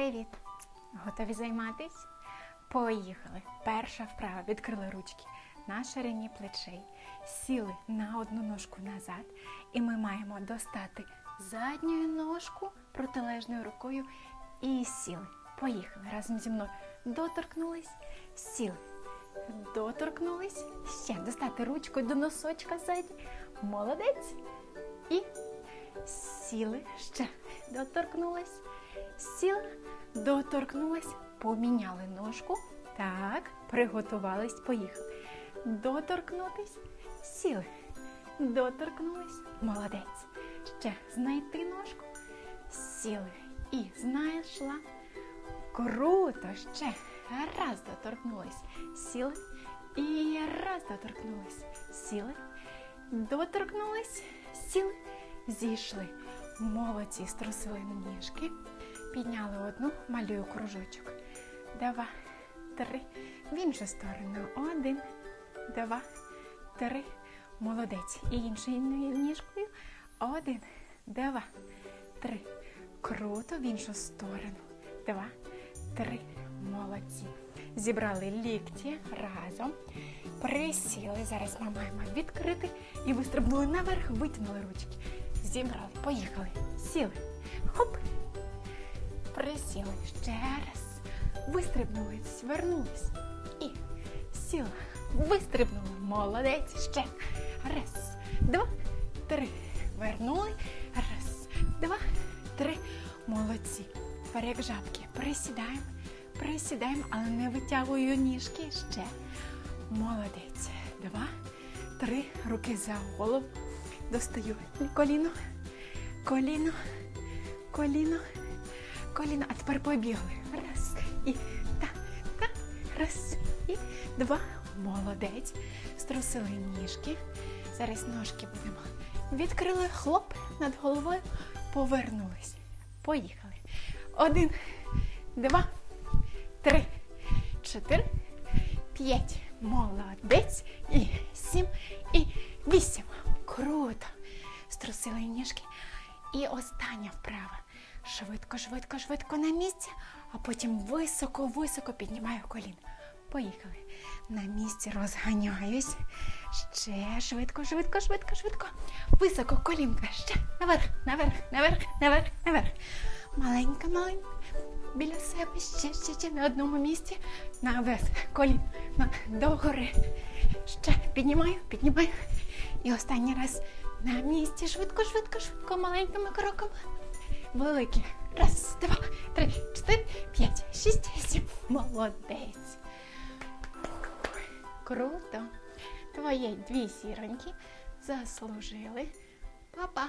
Привіт! Готові займатись? Поїхали. Перша вправа. Відкрили ручки на ширині плечей. Сіли на одну ножку назад. І ми маємо достати задню ножку протилежною рукою і сіли. Поїхали разом зі мною. Доторкнулись, сіли. Доторкнулись. Ще достати ручкою до носочка ззаді. Молодець. І сіли. Ще доторкнулись. Сіла, доторкнулась, поміняли ножку. Так, приготувались, поїхали. Доторкнутись, сіли. Доторкнулись, молодець. Ще знайти ножку, сіли. І знайшла. Круто, ще. Раз доторкнулись, сіли. І раз доторкнулись, сіли. Доторкнулись, сіли, зійшли. Молодці, струсили ніжки. Підняли одну, малюю кружочок. Два, три. В іншу сторону. Один, два, три. Молодець. І іншою ніжкою. Один, два, три. Круто в іншу сторону. Два, три. Молодці. Зібрали лікті разом. Присіли. Зараз ми маємо відкрити і вистрибнули наверх, витягнули ручки. Зібрали. Поїхали. Сіли. Хоп. Присіли ще раз. Вистрибнули, звернулись. І сіла. Вистрибнули. Молодець. Ще. Раз, два, три. Вернули. Раз, два, три. Молодці. Тепер як жабки. Присідаємо. Присідаємо, але не витягую ніжки. Ще. Молодець. Два, три. Руки за голову. Достаю коліно, коліно, коліно, коліно. А тепер побігли. Раз і та, та, раз і два. Молодець. Струсили ніжки. Зараз ножки будемо. Відкрили хлоп над головою. Повернулись. Поїхали. Один, два, три, чотири, п'ять. Молодець. І сім, і вісім. Круто. Струсили ніжки. І остання вправа. Швидко, швидко, швидко на місці, а потім високо, високо піднімаю коліно. Поїхали. На місці розганяюсь. Ще швидко, швидко, швидко, швидко. Високо колінка. Ще наверх, наверх, наверх, наверх, наверх. Маленька, маленька. Біля себе ще, ще, ще на одному місці. Наверх. Колін. Догори. Ще піднімаю, піднімаю. І останній раз на місці. Швидко, швидко, швидко, маленькими кроками. Великі. Раз, два, три, чотири, п'ять, шість, сім. Молодець. Круто. Твої дві сіроньки заслужили. Па-па.